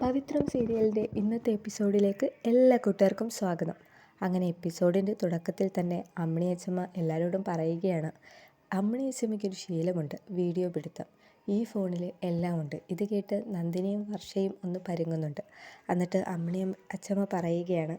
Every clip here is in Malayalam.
പവിത്രം സീരിയലിന്റെ ഇന്നത്തെ എപ്പിസോഡിലേക്ക് എല്ലാ കൂട്ടുകാർക്കും സ്വാഗതം. അങ്ങനെ എപ്പിസോഡിന്റെ തുടക്കത്തിൽ തന്നെ അമ്മിണിയച്ചമ്മ എല്ലാവരോടും പറയുകയാണ് അമ്മിണിയച്ചമ്മയ്ക്കൊരു ശീലമുണ്ട് വീഡിയോ പിടുത്തം. ഈ ഫോണിൽ എല്ലാം ഉണ്ട്. ഇത് കേട്ട് നന്ദിനിയും വർഷയും ഒന്ന് പരുങ്ങുന്നുണ്ട് എന്നിട്ട് അമ്മിണിയും അച്ചമ്മ പറയുകയാണ്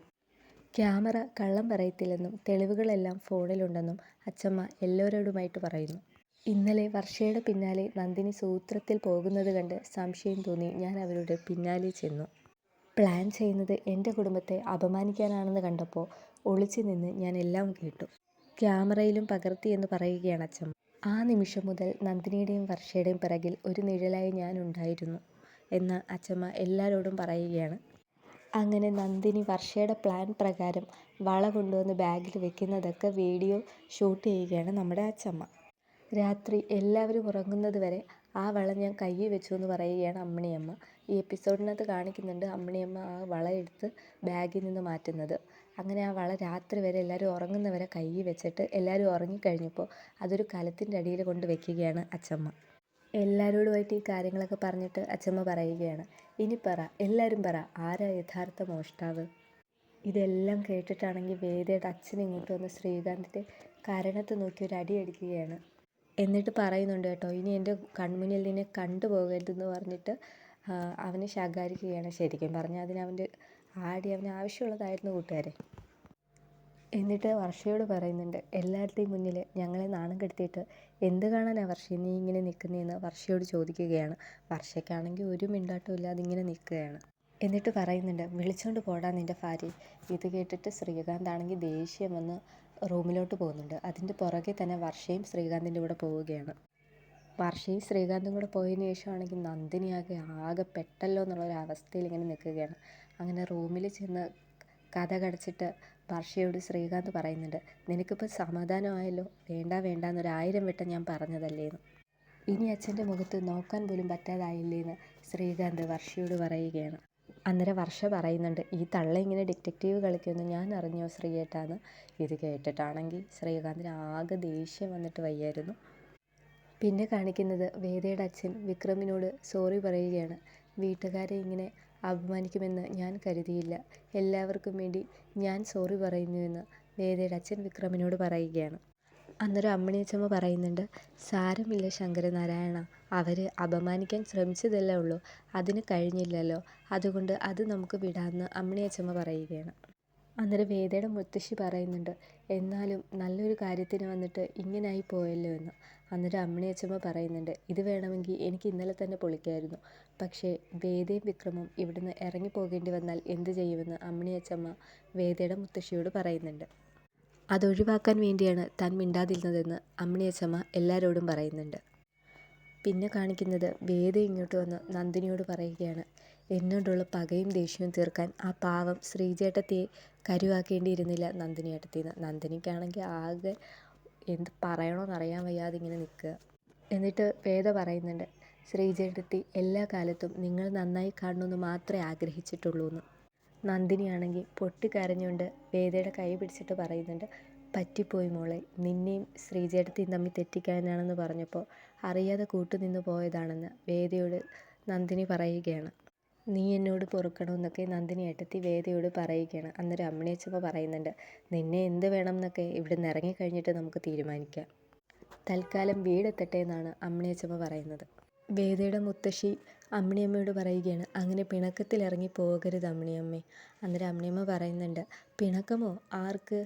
ക്യാമറ കള്ളം പറയത്തില്ലെന്നും തെളിവുകളെല്ലാം ഫോണിലുണ്ടെന്നും അച്ചമ്മ എല്ലാവരോടുമായിട്ട് പറയുന്നു. ഇന്നലെ വർഷയുടെ പിന്നാലെ നന്ദിനി സൂത്രത്തിൽ പോകുന്നത് കണ്ട് സംശയം തോന്നി. ഞാൻ അവരുടെ പിന്നാലെ ചെന്നു. പ്ലാൻ ചെയ്യുന്നത് എന്റെ കുടുംബത്തെ അപമാനിക്കാനാണെന്ന് കണ്ടപ്പോൾ ഒളിച്ചു നിന്ന് ഞാൻ എല്ലാം കേട്ടു. ക്യാമറയിലും പകർത്തി എന്ന് പറയുകയാണ് അച്ഛൻ. ആ നിമിഷം മുതൽ നന്ദിനിയുടെയും വർഷയുടെയും പിറകിൽ ഒരു നിഴലായി ഞാൻ ഉണ്ടായിരുന്നു എന്ന് അച്ഛമ്മ എല്ലാവരോടും പറയുകയാണ്. അങ്ങനെ നന്ദിനി വർഷയുടെ പ്ലാൻ പ്രകാരം വള കൊണ്ടുവന്ന് ബാഗിൽ വെക്കുന്നതൊക്കെ വീഡിയോ ഷൂട്ട് ചെയ്യുകയാണ് നമ്മുടെ അച്ചമ്മ രാത്രി എല്ലാവരും ഉറങ്ങുന്നത് വരെ ആ വള ഞാൻ കയ്യിൽ വെച്ചു എന്ന് പറയുകയാണ് അമ്മിണിയമ്മ. ഈ എപ്പിസോഡിനകത്ത് കാണിക്കുന്നുണ്ട് അമ്മിണിയമ്മ ആ വള എടുത്ത് ബാഗിൽ നിന്ന് മാറ്റുന്നത്. അങ്ങനെ ആ വള രാത്രി വരെ എല്ലാവരും ഉറങ്ങുന്നവരെ കയ്യിൽ വെച്ചിട്ട് എല്ലാവരും ഉറങ്ങിക്കഴിഞ്ഞപ്പോൾ അതൊരു കലത്തിന്റെ അടിയിൽ കൊണ്ട് വെക്കുകയാണ് അച്ചമ്മ. എല്ലാവരോടുമായിട്ട് ഈ കാര്യങ്ങളൊക്കെ പറഞ്ഞിട്ട് അച്ചമ്മ പറയുകയാണ് ഇനി പറ എല്ലാവരും പറ ആരാ യഥാർത്ഥ മോഷ്ടാവ്? ഇതെല്ലാം കേട്ടിട്ടാണെങ്കിൽ വേദയുടെ അച്ഛൻ ഇങ്ങോട്ട് വന്ന് ശ്രീകാന്തിന്റെ കരണത്ത് നോക്കി ഒരു അടി അടിക്കുകയാണ്. എന്നിട്ട് പറയുന്നുണ്ട് കേട്ടോ ഇനി എന്റെ കൺമുന്നിൽ നിന്നെ കണ്ടുപോകരുതെന്ന് പറഞ്ഞിട്ട് അവനെ ശകാരിക്കുകയാണ് ശരിക്കും പറഞ്ഞാൽ അതിന് അവന്റെ ആടി അവന് ആവശ്യമുള്ളതായിരുന്നു കൂട്ടുകാരെ. എന്നിട്ട് വർഷയോട് പറയുന്നുണ്ട് എല്ലാവരുടെയും മുന്നിൽ ഞങ്ങളെ നാണം കെടുത്തിയിട്ട് എന്ത് കാണാനാണ് വർഷ നീ ഇങ്ങനെ നിൽക്കുന്നതെന്ന് വർഷയോട് ചോദിക്കുകയാണ്. വർഷയ്ക്കാണെങ്കിൽ ഒരു മിണ്ടാട്ടം ഇല്ലാതെ ഇങ്ങനെ നിൽക്കുകയാണ്. എന്നിട്ട് പറയുന്നുണ്ട് വിളിച്ചോണ്ട് പോടാ നിന്റെ ഭാര്യ. ഇത് കേട്ടിട്ട് ശ്രീകാന്ത് ആണെങ്കിൽ ദേഷ്യം വന്ന് റൂമിലോട്ട് പോകുന്നുണ്ട്. അതിന്റെ പുറകെ തന്നെ വർഷയും ശ്രീകാന്തിന്റെ കൂടെ പോവുകയാണ്. വർഷയും ശ്രീകാന്തും കൂടെ പോയതിന് ശേഷമാണെങ്കിൽ നന്ദിനിയാകെ ആകെ പെട്ടല്ലോ എന്നുള്ളൊരു അവസ്ഥയിൽ ഇങ്ങനെ നിൽക്കുകയാണ്. അങ്ങനെ റൂമിൽ ചെന്ന് കഥ കടച്ചിട്ട് വർഷയോട് ശ്രീകാന്ത് പറയുന്നുണ്ട് നിനക്കിപ്പോൾ സമാധാനമായല്ലോ? വേണ്ട വേണ്ട എന്നൊരായിരം വട്ടം ഞാൻ പറഞ്ഞതല്ലേന്ന്. ഇനി അച്ഛന്റെ മുഖത്ത് നോക്കാൻ പോലും പറ്റാതായില്ലേന്ന് ശ്രീകാന്ത് വർഷയോട് പറയുകയാണ്. അന്നേരം വർഷ പറയുന്നുണ്ട് ഈ തള്ള ഇങ്ങനെ ഡിറ്റക്റ്റീവ് കളിക്കുന്നു ഞാൻ അറിഞ്ഞോ ശ്രീയേട്ടാന്ന്? ഇത് കേട്ടിട്ടാണെങ്കിൽ ശ്രീകാന്തിന് ആകെ ദേഷ്യം വന്നിട്ട് വയ്യായിരുന്നു. പിന്നെ കാണിക്കുന്നത് വേദയുടെ അച്ഛൻ വിക്രമിനോട് സോറി പറയുകയാണ്. വീട്ടുകാരെ ഇങ്ങനെ അപമാനിക്കുമെന്ന് ഞാൻ കരുതിയില്ല. എല്ലാവർക്കും വേണ്ടി ഞാൻ സോറി പറയുന്നുവെന്ന് വേദയുടെ അച്ഛൻ വിക്രമിനോട് പറയുകയാണ്. അന്നേരം അമ്മിണിയച്ചമ്മ പറയുന്നുണ്ട് സാരമില്ല ശങ്കരനാരായണ അവർ അപമാനിക്കാൻ ശ്രമിച്ചതല്ലേ ഉള്ളൂ അതിന് കഴിഞ്ഞില്ലല്ലോ അതുകൊണ്ട് അത് നമുക്ക് വിടാമെന്ന് അമ്മിണിയച്ചമ്മ പറയുകയാണ്. അന്നേരം വേദയുടെ മുത്തശ്ശി പറയുന്നുണ്ട് എന്നാലും നല്ലൊരു കാര്യത്തിന് വന്നിട്ട് ഇങ്ങനായി പോയല്ലോ എന്ന്. അന്നേരം അമ്മിണിയച്ചമ്മ പറയുന്നുണ്ട് ഇത് വേണമെങ്കിൽ എനിക്ക് ഇന്നലെ തന്നെ പൊളിക്കായിരുന്നു പക്ഷേ വേദയും വിക്രമും ഇവിടുന്ന് ഇറങ്ങിപ്പോകേണ്ടി വന്നാൽ എന്ത് ചെയ്യുമെന്ന് അമ്മിണിയച്ചമ്മ വേദയുടെ മുത്തശ്ശിയോട് പറയുന്നുണ്ട്. അതൊഴിവാക്കാൻ വേണ്ടിയാണ് താൻ മിണ്ടാതിരുന്നതെന്ന് അമ്മിണിയച്ചമ്മ എല്ലാവരോടും പറയുന്നുണ്ട്. പിന്നെ കാണിക്കുന്നത് വേദ ഇങ്ങോട്ട് വന്ന് നന്ദിനിയോട് പറയുകയാണ്. എന്നോടുള്ള പകയും ദേഷ്യവും തീർക്കാൻ ആ പാവം ശ്രീചേട്ടത്തിയെ കരുവാക്കേണ്ടിയിരുന്നില്ല നന്ദിനി ഏട്ടത്തിന്ന് നന്ദിനിക്കാണെങ്കിൽ ആകെ എന്ത് പറയണമെന്നറിയാൻ വയ്യാതെ ഇങ്ങനെ നിൽക്കുക. എന്നിട്ട് വേദ പറയുന്നുണ്ട് ശ്രീചേട്ടത്തി എല്ലാ കാലത്തും നിങ്ങൾ നന്നായി കാണണമെന്ന് മാത്രമേ ആഗ്രഹിച്ചിട്ടുള്ളൂ എന്ന് നന്ദിനിയാണെങ്കിൽ പൊട്ടിക്കരഞ്ഞുകൊണ്ട് വേദയുടെ കൈ പിടിച്ചിട്ട് പറയുന്നുണ്ട് പറ്റിപ്പോയി മോളെ നിന്നെയും ശ്രീചേട്ടത്തെയും തമ്മിൽ തെറ്റിക്കാനാണെന്ന് പറഞ്ഞപ്പോൾ അറിയാതെ കൂട്ടുനിന്ന് പോയതാണെന്ന് വേദയോട് നന്ദിനി പറയുകയാണ്. നീ എന്നോട് പൊറുക്കണമെന്നൊക്കെ നന്ദിനി ഏട്ടത്തി വേദയോട് പറയുകയാണ്. അന്നേരം അമ്മിണിയച്ചമ്മ പറയുന്നുണ്ട് നിന്നെ എന്ത് വേണം എന്നൊക്കെ ഇവിടെ നിന്ന് ഇറങ്ങിക്കഴിഞ്ഞിട്ട് നമുക്ക് തീരുമാനിക്കാം. തൽക്കാലം വീടെത്തട്ടെ എന്നാണ് അമ്മിണിയച്ചമ്മ പറയുന്നത്. വേദയുടെ മുത്തശ്ശി അമ്മിണിയമ്മയോട് പറയുകയാണ് അങ്ങനെ പിണക്കത്തിൽ ഇറങ്ങി പോകരുത് അമ്മിണിയമ്മേ. അന്നേരം അമ്മിണിയമ്മ പറയുന്നുണ്ട് പിണക്കമോ? ആർക്ക്?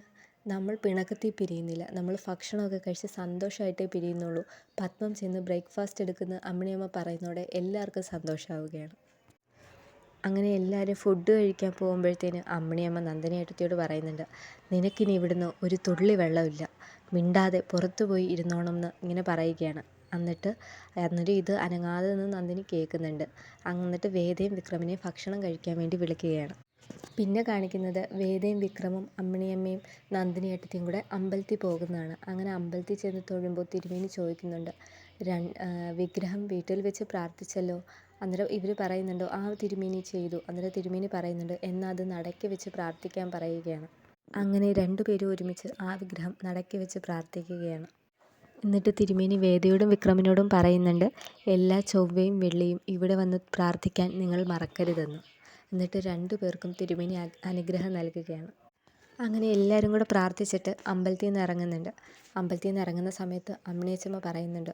നമ്മൾ പിണക്കത്തിൽ പിരിയുന്നില്ല. നമ്മൾ ഭക്ഷണമൊക്കെ കഴിച്ച് സന്തോഷമായിട്ടേ പിരിയുന്നുള്ളൂ. പത്മം ചെന്ന് ബ്രേക്ക്ഫാസ്റ്റ് എടുക്കുന്ന അമ്മിണിയമ്മ പറയുന്നതോടെ എല്ലാവർക്കും സന്തോഷമാവുകയാണ്. അങ്ങനെ എല്ലാവരും ഫുഡ് കഴിക്കാൻ പോകുമ്പോഴത്തേന് അമ്മിണിയമ്മ നന്ദിനി ഏട്ടത്തിയോട് പറയുന്നുണ്ട് നിനക്കിനി ഇവിടുന്ന് ഒരു തുള്ളി വെള്ളമില്ല. മിണ്ടാതെ പുറത്തു പോയി ഇരുന്നോണം എന്ന് ഇങ്ങനെ പറയുകയാണ്. എന്നിട്ട് എന്നിട്ട് ഇത് അനങ്ങാതെ നിന്ന് നന്ദിനി കേൾക്കുന്നുണ്ട്. എന്നിട്ട് വേദയും വിക്രമിനെയും ഭക്ഷണം കഴിക്കാൻ വേണ്ടി വിളിക്കുകയാണ്. പിന്നെ കാണിക്കുന്നത് വേദയും വിക്രമും അമ്മിണിയമ്മയും നന്ദിനി ഏട്ടത്തിയും കൂടെ അമ്പലത്തിൽ പോകുന്നതാണ്. അങ്ങനെ അമ്പലത്തിൽ ചെന്ന് തൊഴുമ്പോൾ തിരുമേനി ചോദിക്കുന്നുണ്ട് വിഗ്രഹം വീട്ടിൽ വെച്ച് പ്രാർത്ഥിച്ചല്ലോ? അന്നേരം ഇവർ പറയുന്നുണ്ടോ ആ തിരുമേനി ചെയ്തു. അന്നേരം തിരുമേനി പറയുന്നുണ്ട് എന്നാൽ അത് നടക്കി വെച്ച് പ്രാർത്ഥിക്കാൻ പറയുകയാണ്. അങ്ങനെ രണ്ടുപേരും ഒരുമിച്ച് ആ വിഗ്രഹം നടക്കി വെച്ച് പ്രാർത്ഥിക്കുകയാണ്. എന്നിട്ട് തിരുമേനി വേദയോടും വിക്രമനോടും പറയുന്നുണ്ട് എല്ലാ ചൊവ്വയും വെള്ളിയും ഇവിടെ വന്ന് പ്രാർത്ഥിക്കാൻ നിങ്ങൾ മറക്കരുതെന്ന്. എന്നിട്ട് രണ്ടു പേർക്കും തിരുമേനി അനുഗ്രഹം നൽകുകയാണ്. അങ്ങനെ എല്ലാവരും കൂടെ പ്രാർത്ഥിച്ചിട്ട് അമ്പലത്തിൽ നിന്ന് ഇറങ്ങുന്നുണ്ട്. അമ്പലത്തിൽ നിന്ന് ഇറങ്ങുന്ന സമയത്ത് അമ്മിണിയച്ചമ്മ പറയുന്നുണ്ട്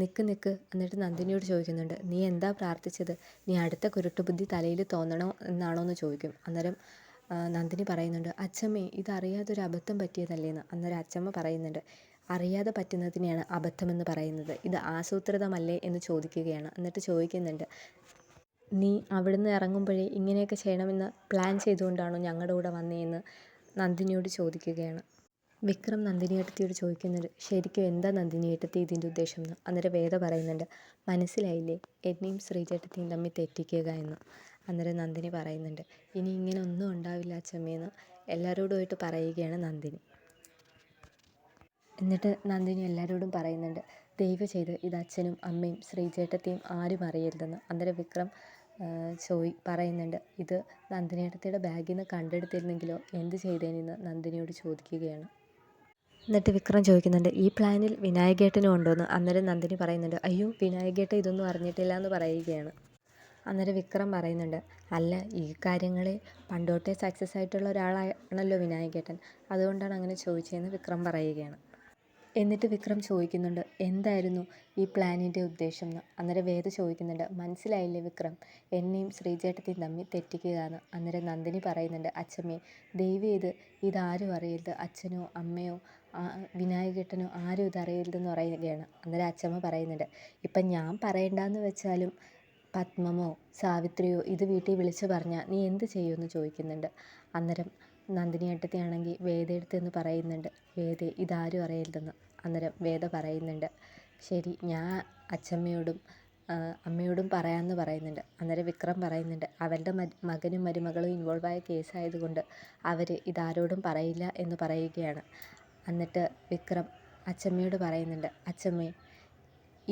നിക്ക് നിക്ക് എന്നിട്ട് നന്ദിനിയോട് ചോദിക്കുന്നുണ്ട് നീ എന്താ പ്രാർത്ഥിച്ചത്? നീ അടുത്ത കുരുട്ടുബുദ്ധി തലയിൽ തോന്നണോ എന്നാണോ എന്ന് ചോദിക്കും. അന്നേരം നന്ദിനി പറയുന്നുണ്ട് അച്ഛമ്മേ ഇതറിയാതൊരു അബദ്ധം പറ്റിയതല്ലേന്ന്. അന്നേരം അച്ഛമ്മ പറയുന്നുണ്ട് അറിയാതെ പറ്റുന്നതിനെയാണ് അബദ്ധമെന്ന് പറയുന്നത്. ഇത് ആസൂത്രിതമല്ലേ എന്ന് ചോദിക്കുകയാണ്. എന്നിട്ട് ചോദിക്കുന്നുണ്ട് നീ അവിടുന്ന് ഇറങ്ങുമ്പോഴേ ഇങ്ങനെയൊക്കെ ചെയ്യണമെന്ന് പ്ലാൻ ചെയ്തുകൊണ്ടാണോ ഞങ്ങളുടെ കൂടെ വന്നതെന്ന് നന്ദിനിയോട് ചോദിക്കുകയാണ്. വിക്രം നന്ദിനിയേട്ടത്തിയോട് ചോദിക്കുന്നുണ്ട് ശരിക്കും എന്താ നന്ദിനിയേട്ടത്തി ഇതിന്റെ ഉദ്ദേശം എന്ന്? അന്നേരം വേദ പറയുന്നുണ്ട് മനസ്സിലായില്ലേ? എന്നെയും ശ്രീചേട്ടത്തിയും തമ്മിൽ തെറ്റിക്കുക എന്ന്. അന്നേരം നന്ദിനി പറയുന്നുണ്ട് ഇനി ഇങ്ങനെ ഒന്നും ഉണ്ടാവില്ല അച്ഛമ്മേന്ന് എല്ലാവരോടുമായിട്ട് പറയുകയാണ് നന്ദിനി. എന്നിട്ട് നന്ദിനി എല്ലാവരോടും പറയുന്നുണ്ട് ദയവ് ചെയ്ത് ഇത് അച്ഛനും അമ്മയും ശ്രീചേട്ടത്തിയും ആരും അറിയരുതെന്ന്. അന്നേരം വിക്രം ചോയി പറയുന്നുണ്ട് ഇത് നന്ദിനിയേട്ടത്തിയുടെ ബാഗിൽ നിന്ന് കണ്ടെടുത്തിരുന്നെങ്കിലോ? എന്ത് ചെയ്തേനെന്ന് നന്ദിനിയോട് ചോദിക്കുകയാണ്. എന്നിട്ട് വിക്രം ചോദിക്കുന്നുണ്ട് ഈ പ്ലാനിൽ വിനായകേട്ടനും ഉണ്ടോയെന്ന് അന്നേരം നന്ദിനി പറയുന്നുണ്ട് അയ്യോ വിനായകേട്ട ഇതൊന്നും അറിഞ്ഞിട്ടില്ല എന്ന് പറയുകയാണ്. അന്നേരം വിക്രം പറയുന്നുണ്ട് അല്ല ഈ കാര്യങ്ങളെ പണ്ടോട്ടേ സക്സസ് ആയിട്ടുള്ള ഒരാളാണല്ലോ വിനായകേട്ടൻ. അതുകൊണ്ടാണ് അങ്ങനെ ചോദിച്ചതെന്ന് വിക്രം പറയുകയാണ്. എന്നിട്ട് വിക്രം ചോദിക്കുന്നുണ്ട് എന്തായിരുന്നു ഈ പ്ലാനിന്റെ ഉദ്ദേശം എന്ന് അന്നേരം വേദ ചോദിക്കുന്നുണ്ട് മനസ്സിലായില്ലേ വിക്രം? എന്നെയും ശ്രീചേട്ടത്തെയും തമ്മിൽ തെറ്റിക്കുക എന്ന് അന്നേരം നന്ദിനി പറയുന്നുണ്ട് അച്ഛമ്മേ ദൈവം ഇത് ഇതാരും അറിയരുത്. അച്ഛനോ അമ്മയോ വിനായകേട്ടനോ ആരും ഇതറിയരുതെന്ന് പറയുകയാണ്. അന്നേരം അച്ഛമ്മ പറയുന്നുണ്ട് ഇപ്പം ഞാൻ പറയണ്ടെന്ന് വെച്ചാലും പത്മമോ സാവിത്രിയോ ഇത് വീട്ടിൽ വിളിച്ച് പറഞ്ഞാൽ നീ എന്ത് ചെയ്യുമെന്ന് ചോദിക്കുന്നുണ്ട്. അന്നേരം നന്ദിനി ഏട്ടത്തിയാണെങ്കിൽ വേദയെടുത്ത് എന്ന് പറയുന്നുണ്ട്. വേദ ഇതാരും അറിയരുതെന്ന് അന്നേരം വേദ പറയുന്നുണ്ട്. ശരി ഞാൻ അച്ഛമ്മയോടും അമ്മയോടും പറയാമെന്ന് പറയുന്നുണ്ട്. അന്നേരം വിക്രം പറയുന്നുണ്ട് അവരുടെ മകനും മരുമകളും ഇൻവോൾവായ കേസായതുകൊണ്ട് അവർ ഇതാരോടും പറയില്ല എന്ന് പറയുകയാണ്. എന്നിട്ട് വിക്രം അച്ചമ്മയോട് പറയുന്നുണ്ട് അച്ചമ്മേ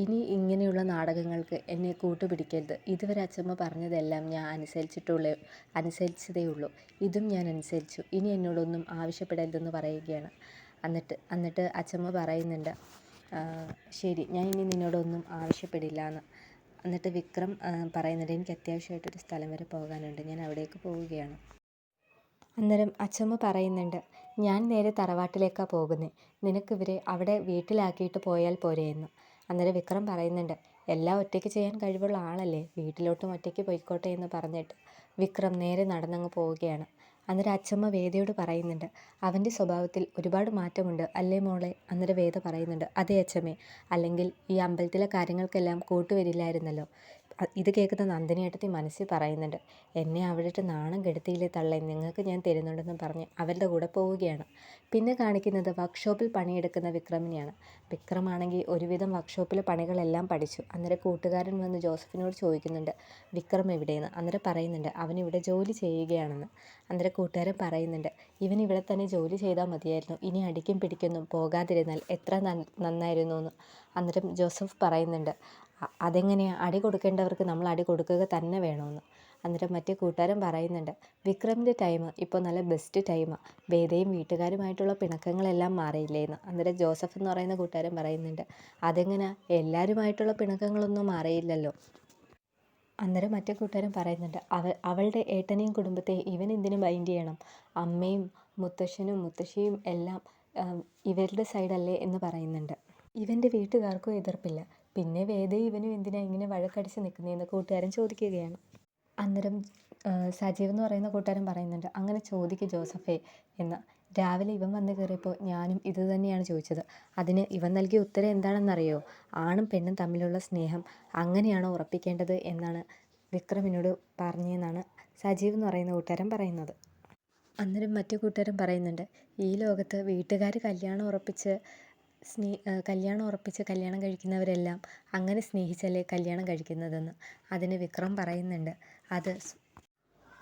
ഇനി ഇങ്ങനെയുള്ള നാടകങ്ങൾക്ക് എന്നെ കൂട്ടുപിടിക്കരുത്. ഇതുവരെ അച്ചമ്മ പറഞ്ഞതെല്ലാം ഞാൻ അനുസരിച്ചിട്ടുള്ള അനുസരിച്ചതേ ഉള്ളൂ ഇതും ഞാൻ അനുസരിച്ചു. ഇനി എന്നോടൊന്നും ആവശ്യപ്പെടരുതെന്ന് പറയുകയാണ്. എന്നിട്ട് എന്നിട്ട് അച്ചമ്മ പറയുന്നുണ്ട് ശരി ഞാൻ ഇനി നിന്നോടൊന്നും ആവശ്യപ്പെടില്ല എന്ന് എന്നിട്ട് വിക്രം പറയുന്നുണ്ട് എനിക്ക് അത്യാവശ്യമായിട്ടൊരു സ്ഥലം വരെ പോകാനുണ്ട്. ഞാൻ അവിടേക്ക് പോവുകയാണ്. അന്നേരം അച്ചമ്മ പറയുന്നുണ്ട് ഞാൻ നേരെ തറവാട്ടിലേക്കാണ് പോകുന്നത് നിനക്കിവരെ അവിടെ വീട്ടിലാക്കിയിട്ട് പോയാൽ പോരെ എന്ന് അന്നേരം വിക്രം പറയുന്നുണ്ട് എല്ലാം ഒറ്റയ്ക്ക് ചെയ്യാൻ കഴിവുള്ള ആളല്ലേ? വീട്ടിലോട്ടും ഒറ്റയ്ക്ക് പോയിക്കോട്ടെ എന്ന് പറഞ്ഞിട്ട്. വിക്രം നേരെ നടന്നങ്ങ് പോവുകയാണ്. അന്നേരം അച്ചമ്മ വേദയോട് പറയുന്നുണ്ട് അവന്റെ സ്വഭാവത്തിൽ ഒരുപാട് മാറ്റമുണ്ട് അല്ലേ മോളെ? അന്നേരം വേദ പറയുന്നുണ്ട് അതേ അച്ചമ്മേ അല്ലെങ്കിൽ ഈ അമ്പലത്തിലെ കാര്യങ്ങൾക്കെല്ലാം കൂട്ടുവരില്ലായിരുന്നല്ലോ. ഇത് കേൾക്കുന്ന നന്ദിനിയേട്ടത്തി മനസ്സിൽ പറയുന്നുണ്ട് എന്നെ അവിടെ നാണം കെടുത്തിയില്ലേ തള്ളേ നിങ്ങൾക്ക് ഞാൻ തരുന്നുണ്ടെന്ന് പറഞ്ഞ് അവരുടെ കൂടെ പോവുകയാണ്. പിന്നെ കാണിക്കുന്നത് വർക്ക്ഷോപ്പിൽ പണിയെടുക്കുന്ന വിക്രമിനെയാണ്. വിക്രമാണെങ്കിൽ ഒരുവിധം വർക്ക്ഷോപ്പിലെ പണികളെല്ലാം പഠിച്ചു. അന്നേരം കൂട്ടുകാരൻ വന്ന് ജോസഫിനോട് ചോദിക്കുന്നുണ്ട് വിക്രം എവിടെയെന്ന്? അന്നേരം പറയുന്നുണ്ട് അവൻ ഇവിടെ ജോലി ചെയ്യുകയാണെന്ന്. അന്നേരം കൂട്ടുകാരൻ പറയുന്നുണ്ട് ഇവൻ ഇവിടെ തന്നെ ജോലി ചെയ്താൽ മതിയായിരുന്നു. ഇനി അടിക്കും പിടിക്കൊന്നും പോകാതിരുന്നാൽ എത്ര നന്നായിരുന്നു എന്ന് അന്നേരം ജോസഫ് പറയുന്നുണ്ട് അതെങ്ങനെയാണ് അടി കൊടുക്കേണ്ടവർക്ക് നമ്മൾ അടി കൊടുക്കുക തന്നെ വേണമെന്ന്. അന്നേരം മറ്റേ കൂട്ടുകാരൻ പറയുന്നുണ്ട് വിക്രമിന്റെ ടൈം ഇപ്പോൾ നല്ല ബെസ്റ്റ് ടൈമാണ് വേദയും വീട്ടുകാരുമായിട്ടുള്ള പിണക്കങ്ങളെല്ലാം മാറിയില്ലേ എന്ന് അന്നേരം ജോസഫ് എന്ന് പറയുന്ന കൂട്ടുകാരൻ പറയുന്നുണ്ട് അതെങ്ങനെ? എല്ലാവരുമായിട്ടുള്ള പിണക്കങ്ങളൊന്നും മാറിയില്ലല്ലോ. അന്നേരം മറ്റേ കൂട്ടുകാരൻ പറയുന്നുണ്ട് അവ അവളുടെ ഏട്ടനെയും കുടുംബത്തെ ഇവൻ എന്തിനു മൈൻഡ് ചെയ്യണം? അമ്മയും മുത്തശ്ശനും മുത്തശ്ശിയും എല്ലാം ഇവരുടെ സൈഡല്ലേ എന്ന് പറയുന്നുണ്ട്. ഇവന്റെ വീട്ടുകാർക്കും എതിർപ്പില്ല. പിന്നെ വേദയും ഇവനും എന്തിനാ ഇങ്ങനെ വഴക്കടിച്ച് നിൽക്കുന്നതെന്ന് കൂട്ടുകാരൻ ചോദിക്കുകയാണ്. അന്നേരം സജീവ് എന്ന് പറയുന്ന കൂട്ടുകാരൻ പറയുന്നുണ്ട് അങ്ങനെ ചോദിക്ക് ജോസഫേ എന്ന്. രാവിലെ ഇവൻ വന്ന് കയറിയപ്പോൾ ഞാനും ഇത് തന്നെയാണ് ചോദിച്ചത്. അതിന് ഇവൻ നൽകിയ ഉത്തരം എന്താണെന്നറിയോ? ആണും പെണ്ണും തമ്മിലുള്ള സ്നേഹം അങ്ങനെയാണോ ഉറപ്പിക്കേണ്ടത് എന്നാണ് വിക്രമിനോട് പറഞ്ഞതെന്നാണ് സജീവ് എന്ന് പറയുന്ന കൂട്ടുകാരൻ പറയുന്നത്. അന്നേരം മറ്റു കൂട്ടുകാരൻ പറയുന്നുണ്ട് ഈ ലോകത്ത് വീട്ടുകാർ കല്യാണം ഉറപ്പിച്ച് സ്നേ കല്യാണം ഉറപ്പിച്ച് കല്യാണം കഴിക്കുന്നവരെല്ലാം അങ്ങനെ സ്നേഹിച്ചല്ലേ കല്യാണം കഴിക്കുന്നതെന്ന് അതിന് വിക്രം പറയുന്നുണ്ട്. അത്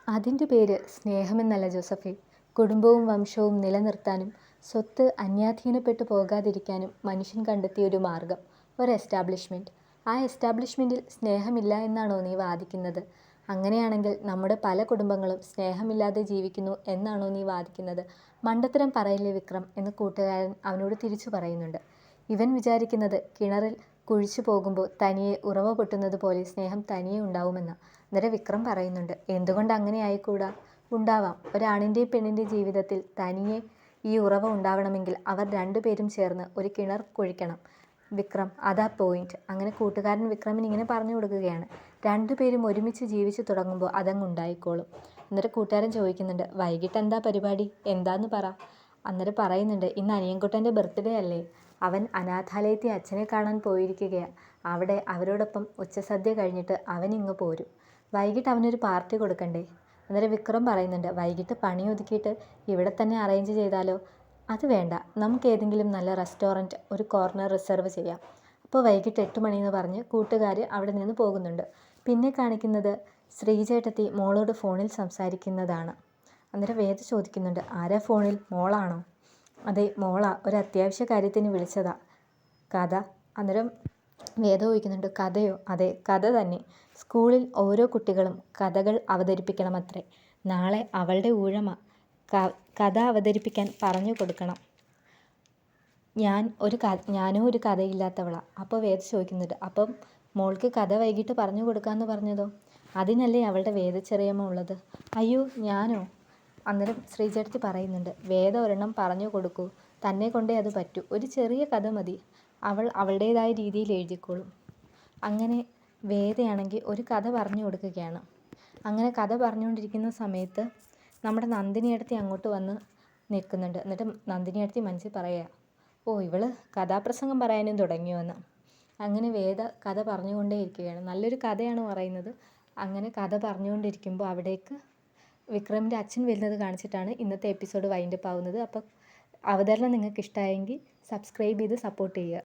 അതിന്റെ പേര് സ്നേഹമെന്നല്ല ജോസഫേ. കുടുംബവും വംശവും നിലനിർത്താനും സ്വത്ത് അന്യാധീനപ്പെട്ടു പോകാതിരിക്കാനും മനുഷ്യൻ കണ്ടെത്തിയ ഒരു മാർഗം ഒരു എസ്റ്റാബ്ലിഷ്മെന്റ് ആ എസ്റ്റാബ്ലിഷ്മെന്റിൽ സ്നേഹമില്ല എന്നാണോ നീ വാദിക്കുന്നത്? അങ്ങനെയാണെങ്കിൽ നമ്മുടെ പല കുടുംബങ്ങളും സ്നേഹമില്ലാതെ ജീവിക്കുന്നു എന്നാണോ നീ വാദിക്കുന്നത്? മണ്ടത്തരം പറയില്ലേ വിക്രം? എന്ന് കൂട്ടുകാരൻ അവനോട് തിരിച്ചു പറയുന്നുണ്ട്. ഇവൻ വിചാരിക്കുന്നത് കിണറിൽ കുഴിച്ചു പോകുമ്പോൾ തനിയെ ഉറവ പൊട്ടുന്നത് പോലെ സ്നേഹം തനിയെ ഉണ്ടാവുമെന്ന്. അന്നേരം വിക്രം പറയുന്നുണ്ട് എന്തുകൊണ്ട് അങ്ങനെ ആയിക്കൂടാ? ഉണ്ടാവാം. ഒരാണിന്റെയും പെണ്ണിന്റെയും ജീവിതത്തിൽ തനിയെ ഈ ഉറവ ഉണ്ടാവണമെങ്കിൽ അവർ രണ്ടുപേരും ചേർന്ന് ഒരു കിണർ കുഴിക്കണം. വിക്രം അതാ പോയിന്റ് അങ്ങനെ കൂട്ടുകാരൻ വിക്രമിന് ഇങ്ങനെ പറഞ്ഞു കൊടുക്കുകയാണ്. രണ്ടുപേരും ഒരുമിച്ച് ജീവിച്ചു തുടങ്ങുമ്പോൾ അതങ്ങ് ഉണ്ടായിക്കോളും അന്നേരം കൂട്ടുകാരൻ ചോദിക്കുന്നുണ്ട് വൈകിട്ട് എന്താ പരിപാടി? എന്താന്ന് പറ. അന്നേരം പറയുന്നുണ്ട് ഇന്ന് അനിയൻകുട്ടന്റെ ബർത്ത്ഡേ അല്ലേ? അവൻ അനാഥാലയത്തെ അച്ഛനെ കാണാൻ പോയിരിക്കുകയാണ് അവിടെ അവരോടൊപ്പം ഉച്ചസദ്യ കഴിഞ്ഞിട്ട് അവൻ ഇങ്ങ് പോരും. വൈകിട്ട് അവനൊരു പാർട്ടി കൊടുക്കണ്ടേ? അന്നേരം വിക്രം പറയുന്നുണ്ട് വൈകിട്ട് പണി ഒതുക്കിയിട്ട് ഇവിടെ തന്നെ അറേഞ്ച് ചെയ്താലോ? അത് വേണ്ട നമുക്ക് ഏതെങ്കിലും നല്ല റെസ്റ്റോറന്റ് ഒരു കോർണർ റിസർവ് ചെയ്യാം. അപ്പോൾ വൈകിട്ട് എട്ട് മണിയെന്ന് പറഞ്ഞ് കൂട്ടുകാർ അവിടെ നിന്ന് പോകുന്നുണ്ട്. പിന്നെ കാണിക്കുന്നത് ശ്രീചേട്ടത്തി മോളോട് ഫോണിൽ സംസാരിക്കുന്നതാണ്. അന്നേരം വേദ ചോദിക്കുന്നുണ്ട് ആരാ ഫോണിൽ? മോളാണോ? അതെ മോളാ. ഒരു അത്യാവശ്യ കാര്യത്തിന് വിളിച്ചതാ. കഥ? അന്നേരം വേദ ചോദിക്കുന്നുണ്ട് കഥയോ? അതെ കഥ തന്നെ. സ്കൂളിൽ ഓരോ കുട്ടികളും കഥകൾ അവതരിപ്പിക്കണമത്രേ. നാളെ അവളുടെ ഊഴമ. കഥ അവതരിപ്പിക്കാൻ പറഞ്ഞു കൊടുക്കണം. ഞാൻ ഒരു ക ഞാനും ഒരു കഥയില്ലാത്തവളാണ് അപ്പോൾ വേദ ചോദിക്കുന്നുണ്ട് അപ്പം മോൾക്ക് കഥ വൈകിട്ട് പറഞ്ഞു കൊടുക്കാമെന്ന് പറഞ്ഞതോ? അതിനല്ലേ അവളുടെ വേദച്ചെറിയമ്മ ഉള്ളത്? അയ്യോ ഞാനോ? അന്നേരം ശ്രീചേട്ടത്തി പറയുന്നുണ്ട് വേദ ഒരെണ്ണം പറഞ്ഞു കൊടുക്കൂ. തന്നെ കൊണ്ടേ അത് പറ്റൂ. ഒരു ചെറിയ കഥ മതി. അവൾ അവളുടേതായ രീതിയിൽ എഴുതിക്കോളും. അങ്ങനെ വേദയാണെങ്കിൽ ഒരു കഥ പറഞ്ഞു കൊടുക്കുകയാണ്. അങ്ങനെ കഥ പറഞ്ഞുകൊണ്ടിരിക്കുന്ന സമയത്ത് നമ്മുടെ നന്ദിനിയടുത്തി അങ്ങോട്ട് വന്ന് നിൽക്കുന്നുണ്ട്. എന്നിട്ട് നന്ദിനിയടുത്തി മനസ്സിൽ പറയുക ഓ ഇവൾ കഥാപ്രസംഗം പറയാനും തുടങ്ങിയോ എന്ന്. അങ്ങനെ വേദ കഥ പറഞ്ഞുകൊണ്ടേയിരിക്കുകയാണ്. നല്ലൊരു കഥയാണ് പറയുന്നത്. അങ്ങനെ കഥ പറഞ്ഞുകൊണ്ടിരിക്കുമ്പോൾ അവിടേക്ക് വിക്രമിന്റെ അച്ഛൻ വരുന്നത് കാണിച്ചിട്ടാണ് ഇന്നത്തെ എപ്പിസോഡ് വൈൻഡപ്പ് ആവുന്നത്. അപ്പോൾ അവതരണം നിങ്ങൾക്ക് ഇഷ്ടമായെങ്കിൽ സബ്സ്ക്രൈബ് ചെയ്ത് സപ്പോർട്ട് ചെയ്യുക.